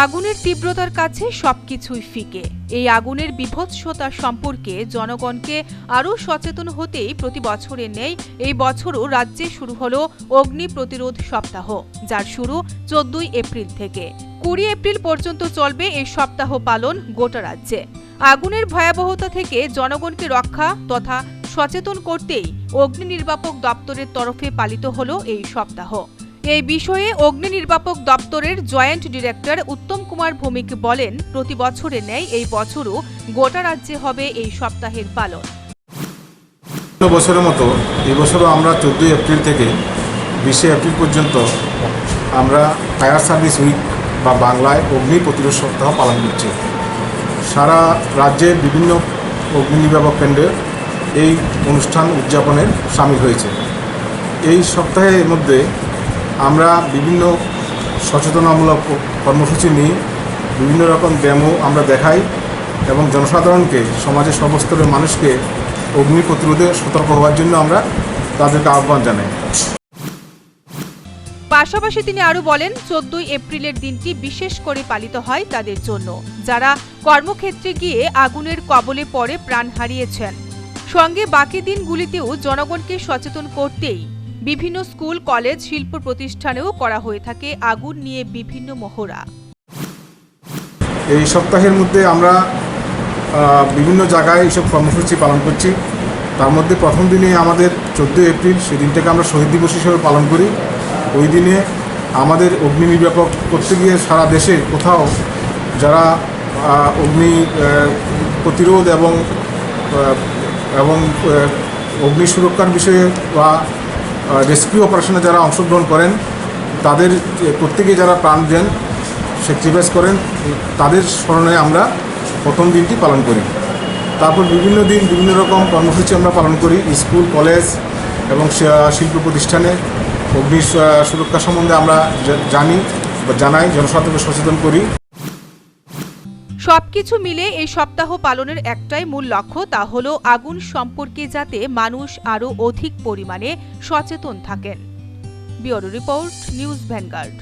আগুনের তীব্রতার কাছে সবকিছুই ফিকে। এই আগুনের বিভৎসতা সম্পর্কে জনগণকে আরও সচেতন হতেই প্রতি বছরের নেই এই বছরও রাজ্যে শুরু হল অগ্নি প্রতিরোধ সপ্তাহ, যার শুরু চোদ্দই এপ্রিল থেকে। কুড়ি এপ্রিল পর্যন্ত চলবে এই সপ্তাহ পালন গোটা রাজ্যে। আগুনের ভয়াবহতা থেকে জনগণকে রক্ষা তথা সচেতন করতেই অগ্নি নির্বাপক দপ্তরের তরফে পালিত হল এই সপ্তাহ। এই বিষয়ে অগ্নি নির্বাপক দপ্তরের জয়েন্ট ডিরেক্টর উত্তম কুমার ভৌমিক বলেন, প্রতি বছরে ন্যায় এই বছরও গোটা রাজ্যে হবে এই সপ্তাহের পালন। বছরের মতো এবছরও আমরা চোদ্দোই এপ্রিল থেকে বিশে এপ্রিল পর্যন্ত আমরা ফায়ার সার্ভিস উইক বা বাংলায় অগ্নি প্রতিরোধ সপ্তাহ পালন করছি। সারা রাজ্যে বিভিন্ন অগ্নি নির্বাপক কেন্দ্রে এই অনুষ্ঠান উদযাপনের সামিল হয়েছে। এই সপ্তাহের মধ্যে আমরা বিভিন্ন সচেতনামূলক কর্মসূচি নিই, বিভিন্ন রকম ডেমো আমরা দেখাই এবং জনসাধারণকে, সমাজের সর্বস্তরের মানুষকে অগ্নি প্রতিরোধে সতর্ক হওয়ার জন্য আমরা তাদেরকে আহ্বান জানাই। পাশাপাশি তিনি আরও বলেন, চোদ্দই এপ্রিলের দিনটি বিশেষ করে পালিত হয় তাদের জন্য। যারা কর্মক্ষেত্রে গিয়ে আগুনের কবলে পড়ে প্রাণ হারিয়েছেন। সঙ্গে বাকি দিনগুলিতেও জনগণকে সচেতন করতেই বিভিন্ন স্কুল, কলেজ, শিল্প প্রতিষ্ঠানেও করা হয়ে থাকে আগুন নিয়ে বিভিন্ন মহড়া। এই সপ্তাহের মধ্যে আমরা বিভিন্ন জায়গায় এইসব কর্মসূচি পালন করছি। তার মধ্যে প্রথম দিনে আমাদের চোদ্দোই এপ্রিল সেই দিনটাকে আমরা শহীদ দিবস হিসেবে পালন করি। ওই দিনে আমাদের অগ্নি নির্বাপক করতে গিয়ে সারা দেশে কোথাও যারা অগ্নি প্রতিরোধ এবং এবং অগ্নি সুরক্ষার বিষয়ে বা রেস্কিউ অপারেশনে যারা অংশগ্রহণ করেন, তাদের প্রত্যেকে যারা প্রাণ দেন স্যাক্রিফাইস করেন, তাদের স্মরণে আমরা প্রথম দিনটি পালন করি। তারপর বিভিন্ন দিন বিভিন্ন রকম কর্মসূচি আমরা পালন করি, স্কুল, কলেজ এবং শিল্প প্রতিষ্ঠানে। অগ্নি সুরক্ষা সম্বন্ধে আমরা জানি বা জানাই, জনসাধারণকে সচেতন করি। সবকিছু মিলে এই সপ্তাহ পালনের একটাই মূল লক্ষ্য, তা হল আগুন সম্পর্কে যাতে মানুষ আরও অধিক পরিমাণে সচেতন থাকেন। Bureau report, news Vanguard.